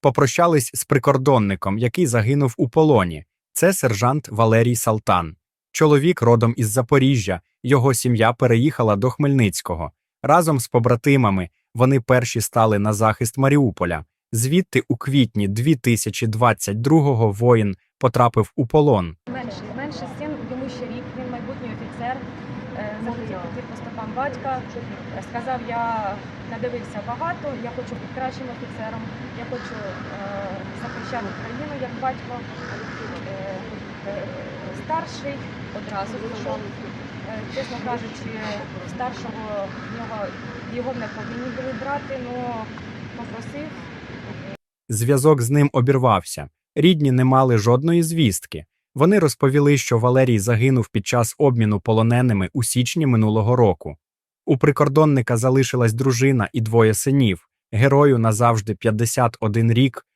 Попрощались з прикордонником, який загинув у полоні. Це сержант Валерій Салтан. Чоловік родом із Запоріжжя, його сім'я переїхала до Хмельницького. Разом з побратимами вони перші стали на захист Маріуполя. Звідти у квітні 2022-го воїн потрапив у полон. Ще рік, він майбутній офіцер. Захотів піти по стопам батька. Сказав, я надивився багато, я хочу бути кращим офіцером, я хочу е, захищати країну як батько. Е, е, Старший одразу пішов. Чесно кажучи, старшого нього його не повинні були брати, але попросив Зв'язок з ним обірвався. Рідні не мали жодної звістки. Вони розповіли, що Валерій загинув під час обміну полоненими у січні минулого року. У прикордонника залишилась дружина і двоє синів. Герою назавжди 51 рік,